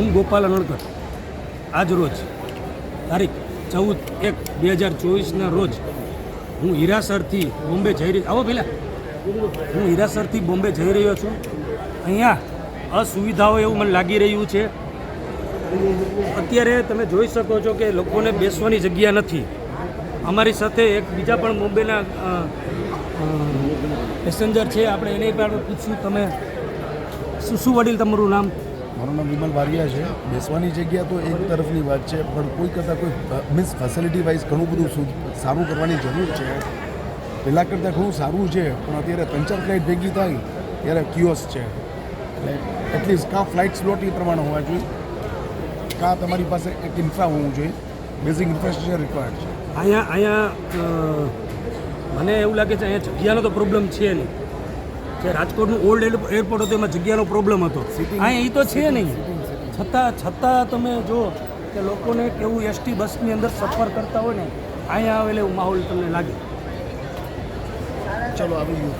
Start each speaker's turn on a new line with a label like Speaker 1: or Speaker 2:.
Speaker 1: હું ગોપાલ અનળકર આજ રોજ, તારીખ ચૌદ એક બે હજાર ચોવીસના રોજ હું હીરાસરથી બોમ્બે જઈ રહ્યો, આવો પહેલાં હું હીરાસરથી બોમ્બે જઈ રહ્યો છું. અહીંયા અસુવિધાઓ એવું મને લાગી રહ્યું છે. અત્યારે તમે જોઈ શકો છો કે લોકોને બેસવાની જગ્યા નથી. અમારી સાથે એક બીજા પણ બોમ્બેના પેસેન્જર છે. આપણે એને પણ પૂછ્યું તમે, શું શું વડીલ તમારું નામ?
Speaker 2: મારું નામ વિમલ બારિયા છે. બેસવાની જગ્યા તો એક તરફની વાત છે, પણ કોઈ કરતાં કોઈ મીન્સ ફેસિલિટી વાઇઝ ઘણું બધું સારું કરવાની જરૂર છે. પહેલાં કરતાં ઘણું સારું છે, પણ અત્યારે ત્રણ ચાર ફ્લાઇટ ભેગી થાય, ત્યારે ક્યુઅસ છે. એટલે એટલીસ્ટ કાં ફ્લાઇટ સ્લોટ એ પ્રમાણે હોવા જોઈએ, કાં તમારી પાસે એક ઇન્ફ્રા હોવું જોઈએ. બેઝિક ઇન્ફ્રાસ્ટ્રક્ચર રિક્વાયર્ડ છે.
Speaker 1: અહીંયા અહીંયા મને એવું લાગે છે, અહીંયા જગ્યાનો તો પ્રોબ્લેમ છે નહીં. જે રાજકોટનું ઓલ્ડ એરપોર્ટ હતું એમાં જગ્યાનો પ્રોબ્લેમ હતો. અહીંયા એ તો છે નહીં. છતાં છતાં તમે જો કે લોકોને કેવું એસટી બસની અંદર સફર કરતા હોય ને અહીંયા આવેલ એવું માહોલ તમને લાગે.
Speaker 2: ચલો આવી ગયું.